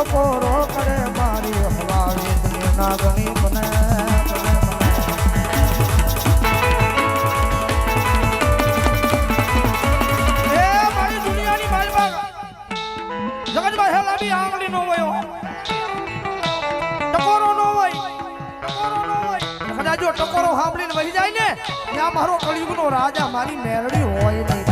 ટકોરો કરે નો. ટકોરો નો હોય જાય ને, ત્યાં મારો કળિયુગનો રાજા, મારી મેરડી હોય નહીં.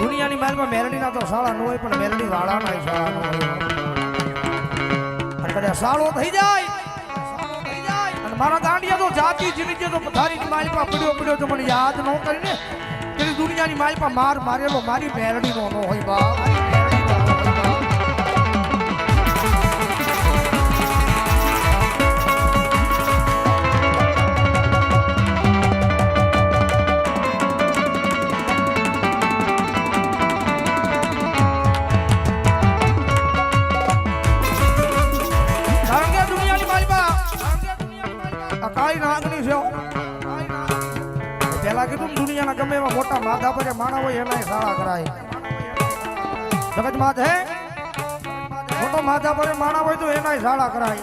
દુનિયાની માલમાં મેલડીના તો શાળા ન હોય, પણ મેલડી વાળાના શાળા ન હોય. કદાચ સાળો થઈ જાય અને મારા દાંડિયા તો જાતિ જિંદગી તો પથારીની માલમાં પડ્યો પડ્યો તો મને યાદ ન કરીને પેલી દુનિયાની માલમાં માર મારેલો મારી મેરડીનો ન હોય બા આ કાળી છે. પેલા કીધું દુનિયાના ગમે એવા મોટા માથા પર માણા હોય એના શાળા કરાય. જગત માથ હે? મોટો માથા પર માણા હોય તો એના શાળા કરાય.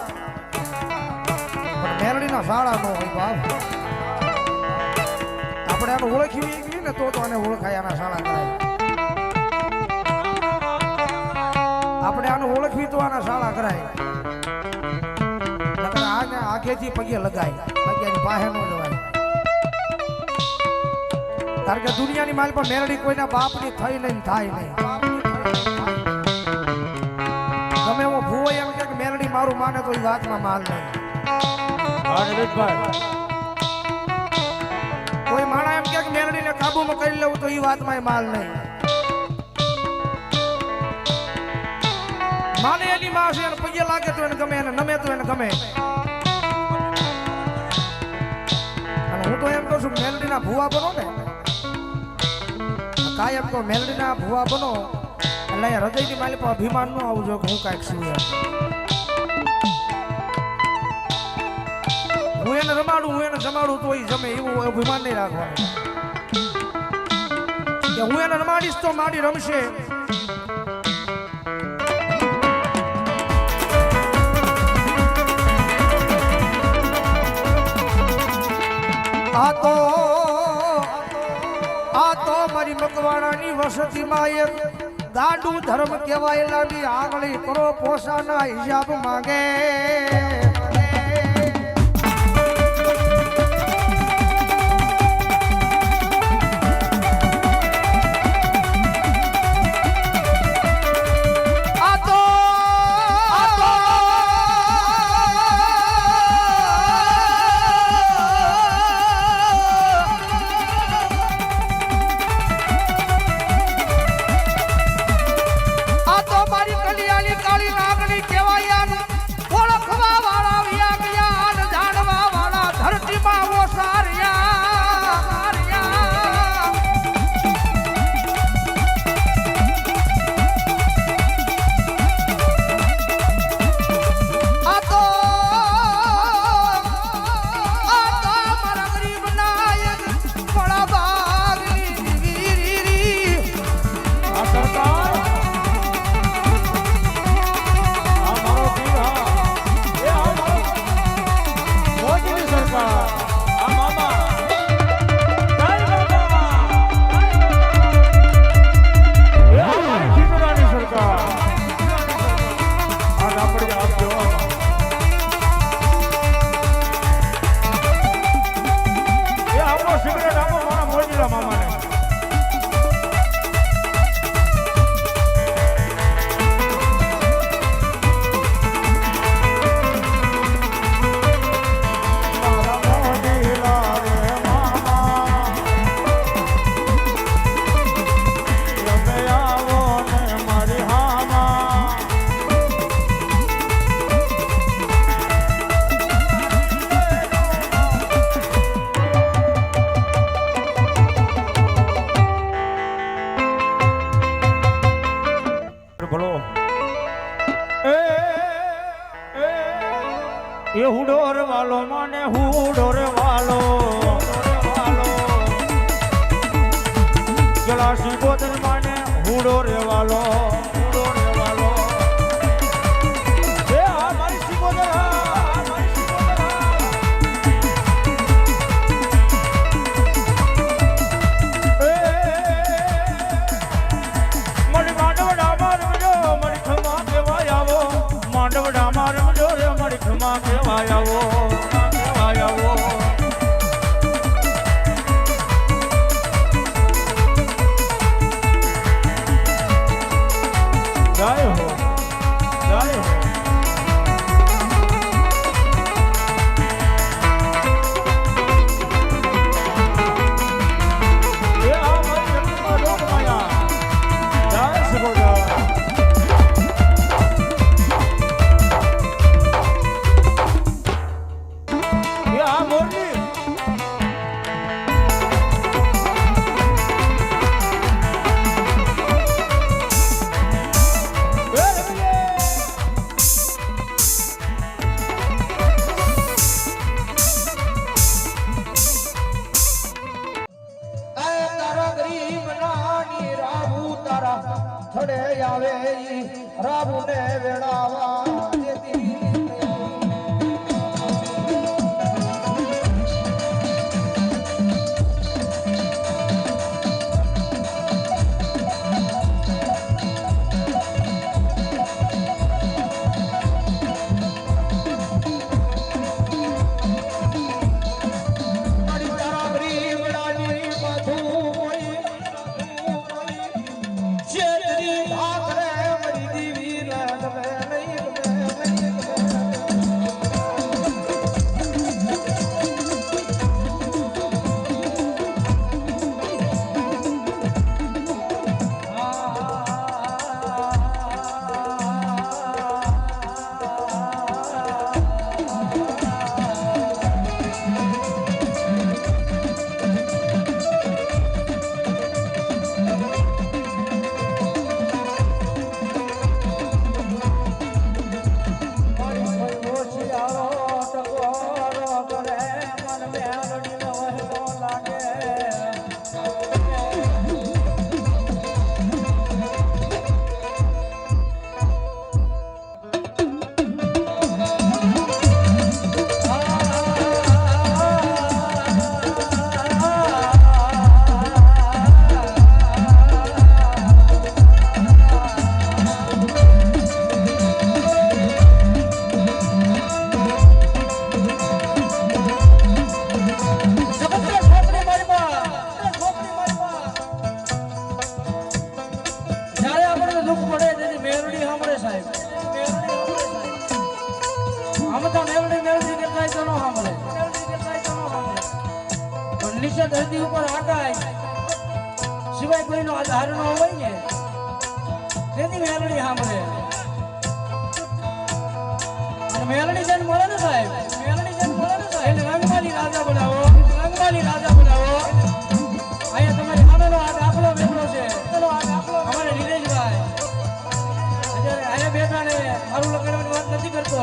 પણ મેરડીના શાળા નો હોય બાપ. આપણે આને ઓળખી ને તો તો આને ઓળખાય આના શાળા કરાય. આપણે આને ઓળખવી તો આના શાળા કરાય. આને પગે લગાય. પગેની પાસે ન જવાય. કારણ કે દુનિયાની માલ પર મેરડી કોઈના બાપની થઈ નહીં થાય નહીં. ગમે હું ભૂવો એમ કે મેરડી મારું માને તો એ વાતમાં માલ નહીં. કોઈ માણા એમ કે મેરડીને કાબુમાં કરી લેવું તો એ વાતમાં માલ નહીં. માને એની માં છે એને પગે લાગે તો એને ગમે, એને નમે તો એને ગમે. છું મેલડીના ભૂવા બનો ને કાયમ તો મેલડીના ભૂવા બનો. એટલે અહીંયા હૃદયની માલી અભિમાન ન જોઈએ હું કાંઈક છું હું એને રમાડું, હું એને જમાડું તો એ જમે, એવું અભિમાન નહીં રાખવાનું. હું એને રમાડીશ તો મારી રમશે. આ તો મકવાણાની વસતીમાં એક દાડું ધર્મ કહેવાયેલાની આંગળી કરો પોસાના હિસાબ માંગે. એ હુડોર વાલો મને હુડોર વાલો. ગલાસી બોતલ માને હુડોર વાલો. ಮಾಯವೋ આવે રાબુ ને વેળાવા પણ ધરતી ઉપર આટાય સિવાય કોઈનો આધાર ન હોય ને, તેથી મેલડી સાંભળે. અને મેલડી મળે ને સાહેબ. મેલડી જન મળે ને સાહેબ. એને રંગમાલી રાજા બનાવો. રંગમાલી રાજા બનાવો. અહીંયા તમારી સામેનો આ દાખલો બેઠો છે. અમારે નીરજભાઈ. અત્યારે અહીંયા બેઠા ને મારું લગાડવાની વાત નથી કરતો.